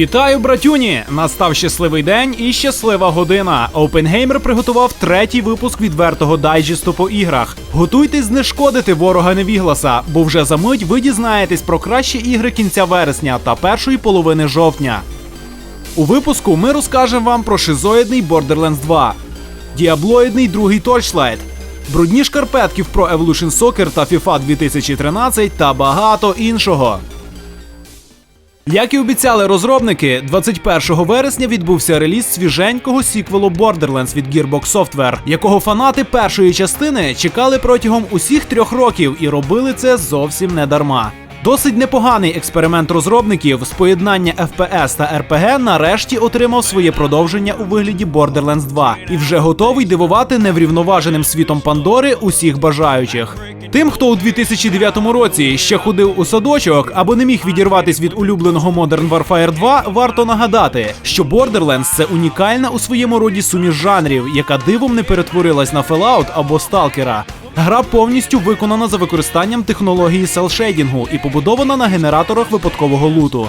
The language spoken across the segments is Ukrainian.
Вітаю, братюні! Настав щасливий день і щаслива година. OpenGamer приготував третій випуск відвертого дайджесту по іграх. Готуйтесь знешкодити ворога невігласа, бо вже за мить ви дізнаєтесь про кращі ігри кінця вересня та першої половини жовтня. У випуску ми розкажемо вам про шизоїдний Borderlands 2, діаблоїдний другий Torchlight, брудні шкарпетки в Pro Evolution Soccer та FIFA 2013 та багато іншого. Як і обіцяли розробники, 21 вересня відбувся реліз свіженького сіквелу Borderlands від Gearbox Software, якого фанати першої частини чекали протягом усіх трьох років і робили це зовсім не дарма. Досить непоганий експеримент розробників з поєднання FPS та RPG нарешті отримав своє продовження у вигляді Borderlands 2 і вже готовий дивувати неврівноваженим світом Пандори усіх бажаючих. Тим, хто у 2009 році ще ходив у садочок або не міг відірватись від улюбленого Modern Warfare 2, варто нагадати, що Borderlands – це унікальна у своєму роді суміш жанрів, яка дивом не перетворилась на Fallout або Сталкера. Гра повністю виконана за використанням технології селшейдінгу і побудована на генераторах випадкового луту.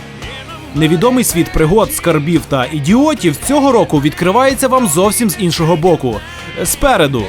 Невідомий світ пригод, скарбів та ідіотів цього року відкривається вам зовсім з іншого боку. Спереду.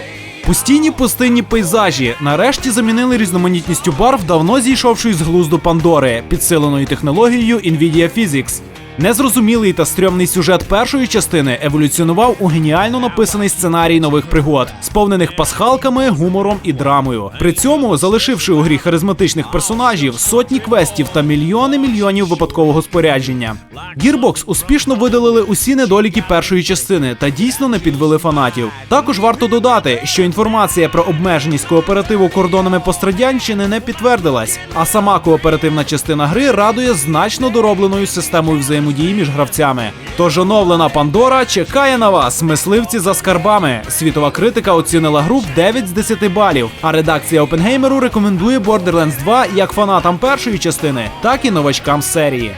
Пустінні пустинні пейзажі нарешті замінили різноманітністю барв давно зійшовшої з глузду Пандори, підсиленої технологією Nvidia Physics. Незрозумілий та стрьомний сюжет першої частини еволюціонував у геніально написаний сценарій нових пригод, сповнених пасхалками, гумором і драмою. При цьому залишивши у грі харизматичних персонажів, сотні квестів та мільйони мільйонів випадкового спорядження. Gearbox успішно видалили усі недоліки першої частини та дійсно не підвели фанатів. Також варто додати, що інформація про обмеженість кооперативу кордонами пострадянщини не підтвердилась, а сама кооперативна частина гри радує значно доробленою системою взаємодії між гравцями. Тож оновлена Пандора чекає на вас, мисливці за скарбами. Світова критика оцінила гру в 9 з 10 балів. А редакція Опенгеймеру рекомендує Borderlands 2 як фанатам першої частини, так і новачкам серії.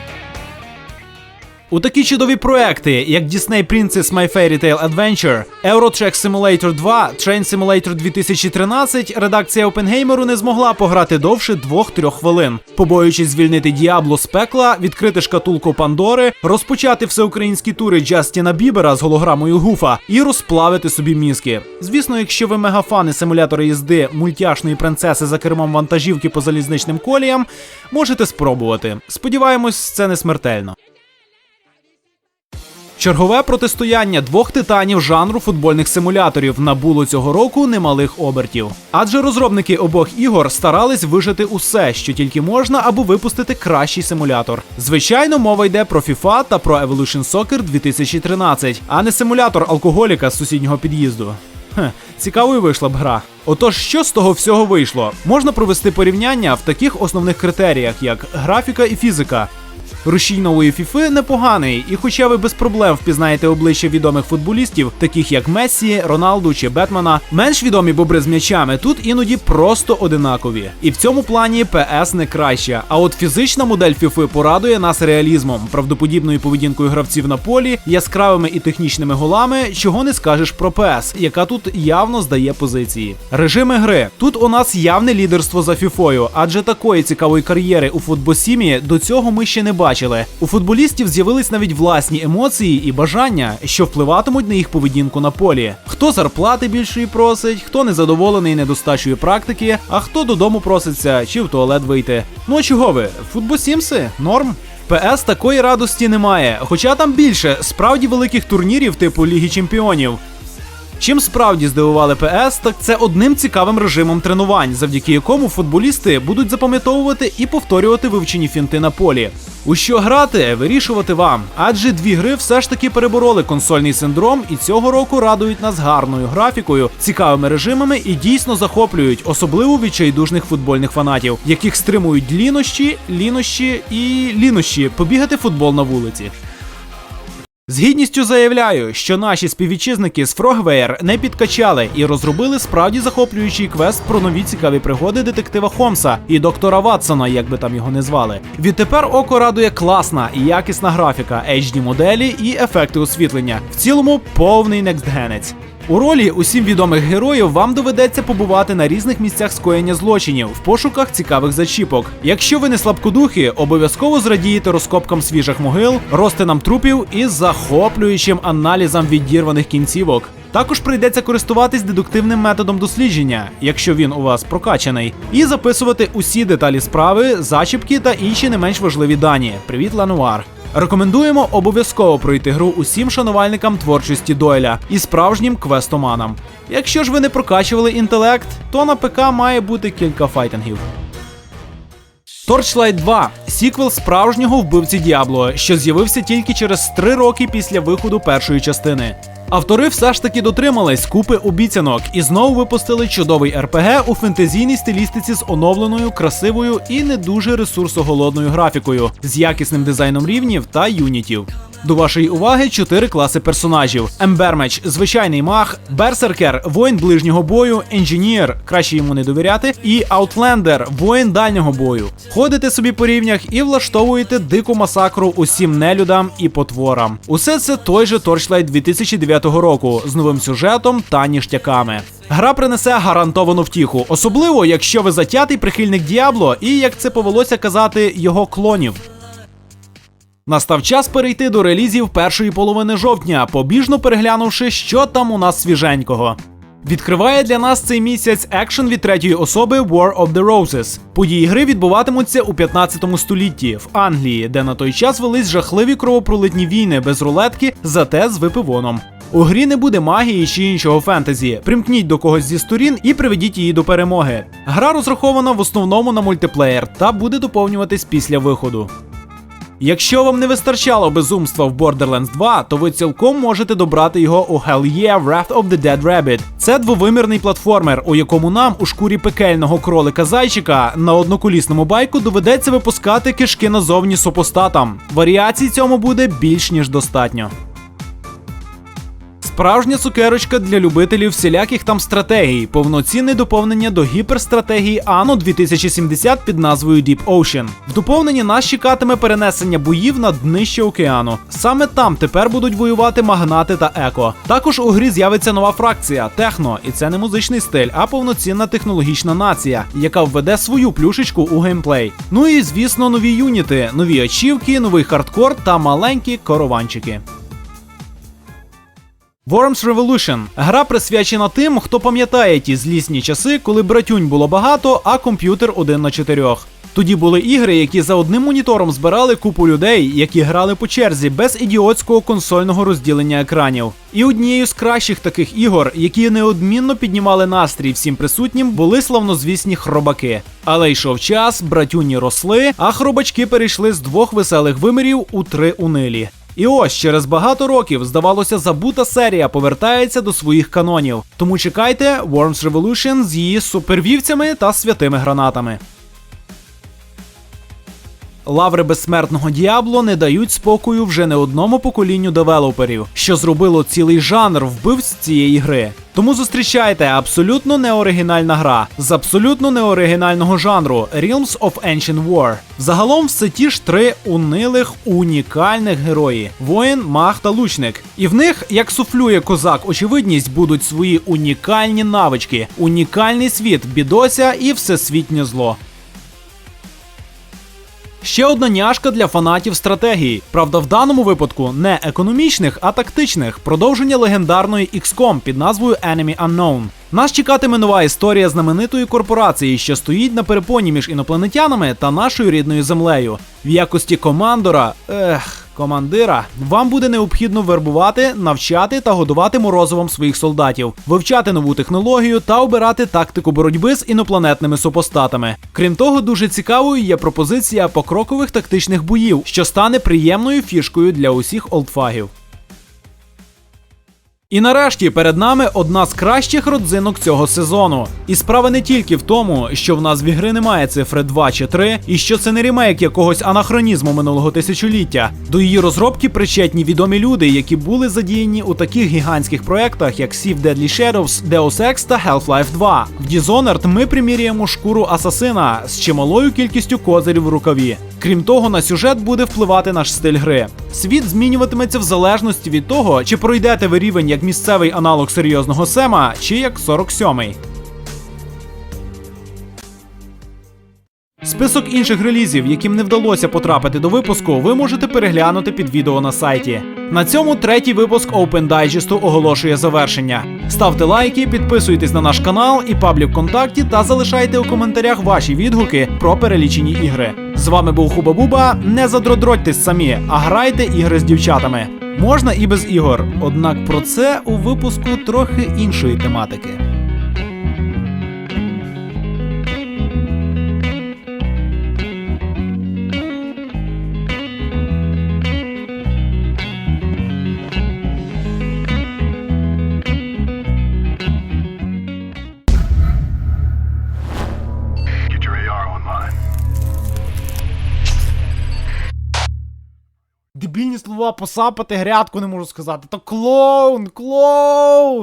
У такі чудові проекти, як Disney Princess My Fairy Tale Adventure, Eurotrack Simulator 2, Train Simulator 2013, редакція OpenGamer не змогла пограти довше 2-3 хвилин, побоюючись звільнити Діабло з пекла, відкрити шкатулку Пандори, розпочати всеукраїнські тури Джастіна Бібера з голограмою Гуфа і розплавити собі мізки. Звісно, якщо ви мегафани симулятора їзди мультяшної принцеси за кермом вантажівки по залізничним коліям, можете спробувати. Сподіваємось, це не смертельно. Чергове протистояння двох титанів жанру футбольних симуляторів набуло цього року немалих обертів. Адже розробники обох ігор старались вижити усе, що тільки можна, аби випустити кращий симулятор. Звичайно, мова йде про FIFA та про Evolution Soccer 2013, а не симулятор алкоголіка з сусіднього під'їзду. Хе, цікавою вийшла б гра. Отож, що з того всього вийшло? Можна провести порівняння в таких основних критеріях, як графіка і фізика. Рушій нової фіфи непоганий, і хоча ви без проблем впізнаєте обличчя відомих футболістів, таких як Мессі, Роналду чи Бетмена, менш відомі бобри з м'ячами тут іноді просто одинакові. І в цьому плані ПС не краща. А от фізична модель фіфи порадує нас реалізмом, правдоподібною поведінкою гравців на полі, яскравими і технічними голами, чого не скажеш про ПС, яка тут явно здає позиції. Режими гри тут у нас явне лідерство за фіфою, адже такої цікавої кар'єри у футбосімі до цього ми ще не бачили. У футболістів з'явились навіть власні емоції і бажання, що впливатимуть на їх поведінку на полі. Хто зарплати більшої просить, хто незадоволений недостачою практики, а хто додому проситься чи в туалет вийти. Ну а чого ви? Футбосімси? Норм. ПС такої радості немає, хоча там більше справді великих турнірів типу Ліги Чемпіонів. Чим справді здивували ПС, так це одним цікавим режимом тренувань, завдяки якому футболісти будуть запам'ятовувати і повторювати вивчені фінти на полі. У що грати, вирішувати вам, адже дві гри все ж таки перебороли консольний синдром і цього року радують нас гарною графікою, цікавими режимами і дійсно захоплюють, особливо відчайдушних футбольних фанатів, яких стримують лінощі, лінощі і лінощі побігати футбол на вулиці. З гідністю заявляю, що наші співвітчизники з Frogware не підкачали і розробили справді захоплюючий квест про нові цікаві пригоди детектива Холмса і доктора Ватсона, як би там його не звали. Відтепер око радує класна і якісна графіка, HD моделі і ефекти освітлення. В цілому повний некстгенець. У ролі усім відомих героїв вам доведеться побувати на різних місцях скоєння злочинів в пошуках цікавих зачіпок. Якщо ви не слабкодухи, обов'язково зрадієте розкопкам свіжих могил, розтинам трупів і захоплюючим аналізам відірваних кінцівок. Також прийдеться користуватись дедуктивним методом дослідження, якщо він у вас прокачаний, і записувати усі деталі справи, зачіпки та інші не менш важливі дані. Привіт, Лануар! Рекомендуємо обов'язково пройти гру усім шанувальникам творчості Дойля і справжнім квестоманам. Якщо ж ви не прокачували інтелект, то на ПК має бути кілька файтингів. Torchlight 2 сіквел справжнього вбивці Діабло, що з'явився тільки через три роки після виходу першої частини. Автори все ж таки дотримались купи обіцянок і знову випустили чудовий РПГ у фентезійній стилістиці з оновленою, красивою і не дуже ресурсоголодною графікою, з якісним дизайном рівнів та юнітів. До вашої уваги чотири класи персонажів: Ембермеч, звичайний маг, Берсеркер, воїн ближнього бою, інженір, краще йому не довіряти, і Аутлендер, воїн дальнього бою. Ходите собі по рівнях і влаштовуєте дику масакру усім нелюдам і потворам. Усе це той же Torchlight 2009 року з новим сюжетом та ніштяками. Гра принесе гарантовану втіху, особливо якщо ви затятий прихильник Діабло і, як це повелося казати, його клонів. Настав час перейти до релізів першої половини жовтня, побіжно переглянувши, що там у нас свіженького. Відкриває для нас цей місяць екшен від третьої особи War of the Roses. Події гри відбуватимуться у 15 столітті в Англії, де на той час велись жахливі кровопролитні війни без рулетки, зате з випивоном. У грі не буде магії чи іншого фентезі. Примкніть до когось зі сторін і приведіть її до перемоги. Гра розрахована в основному на мультиплеєр та буде доповнюватись після виходу. Якщо вам не вистачало безумства в Borderlands 2, то ви цілком можете добрати його у Hell Yeah Wrath of the Dead Rabbit. Це двовимірний платформер, у якому нам у шкурі пекельного кролика зайчика на одноколісному байку доведеться випускати кишки назовні супостатам. Варіацій цьому буде більш ніж достатньо. Справжня цукерочка для любителів всіляких там стратегій, повноцінне доповнення до гіперстратегії Anno 2070 під назвою Deep Ocean. В доповненні нас чекатиме перенесення боїв на днище океану. Саме там тепер будуть воювати магнати та еко. Також у грі з'явиться нова фракція техно, і це не музичний стиль, а повноцінна технологічна нація, яка введе свою плюшечку у геймплей. Ну і звісно, нові юніти, нові ачівки, новий хардкор та маленькі корованчики. Worms Revolution – гра присвячена тим, хто пам'ятає ті злісні часи, коли братюнь було багато, а комп'ютер один на чотирьох. Тоді були ігри, які за одним монітором збирали купу людей, які грали по черзі без ідіотського консольного розділення екранів. І однією з кращих таких ігор, які неодмінно піднімали настрій всім присутнім, були славнозвісні хробаки. Але йшов час, братюні росли, а хробачки перейшли з двох веселих вимірів у три унилі. І ось через багато років, здавалося, забута серія повертається до своїх канонів. Тому чекайте Worms Revolution з її супервівцями та святими гранатами. Лаври безсмертного діабло не дають спокою вже не одному поколінню девелоперів, що зробило цілий жанр вбивць цієї гри. Тому зустрічайте абсолютно неоригінальна гра з абсолютно неоригінального жанру Realms of Ancient War. Загалом все ті ж три унилих унікальних герої: воїн, маг та лучник. І в них, як суфлює козак, очевидність, будуть свої унікальні навички, унікальний світ, бідося і всесвітнє зло. Ще одна няшка для фанатів стратегії. Правда, в даному випадку не економічних, а тактичних. Продовження легендарної XCOM під назвою Enemy Unknown. Нас чекатиме нова історія знаменитої корпорації, що стоїть на перепоні між інопланетянами та нашою рідною землею. В якості командора. Ех. Командира, вам буде необхідно вербувати, навчати та годувати морозивом своїх солдатів, вивчати нову технологію та обирати тактику боротьби з інопланетними супостатами. Крім того, дуже цікавою є пропозиція покрокових тактичних боїв, що стане приємною фішкою для усіх олдфагів. І нарешті перед нами одна з кращих родзинок цього сезону. І справа не тільки в тому, що в назві гри немає цифри 2 чи 3, і що це не ремейк якогось анахронізму минулого тисячоліття. До її розробки причетні відомі люди, які були задіяні у таких гігантських проєктах, як Sea of Deadly Shadows, Deus Ex та Half-Life 2. В Dishonored ми приміряємо шкуру асасина з чималою кількістю козирів в рукаві. Крім того, на сюжет буде впливати наш стиль гри. Світ змінюватиметься в залежності від того, чи пройдете ви рівень як місцевий аналог серйозного Сема, чи як 47-й. Список інших релізів, яким не вдалося потрапити до випуску, ви можете переглянути під відео на сайті. На цьому третій випуск Open Digest оголошує завершення. Ставте лайки, підписуйтесь на наш канал і паблік ВКонтакті та залишайте у коментарях ваші відгуки про перелічені ігри. З вами був Хуба Буба. Не задродротьтесь самі, а грайте ігри з дівчатами. Можна і без ігор, однак про це у випуску трохи іншої тематики. Слова посапати, грядку не можу сказати. Та клоун, клоун!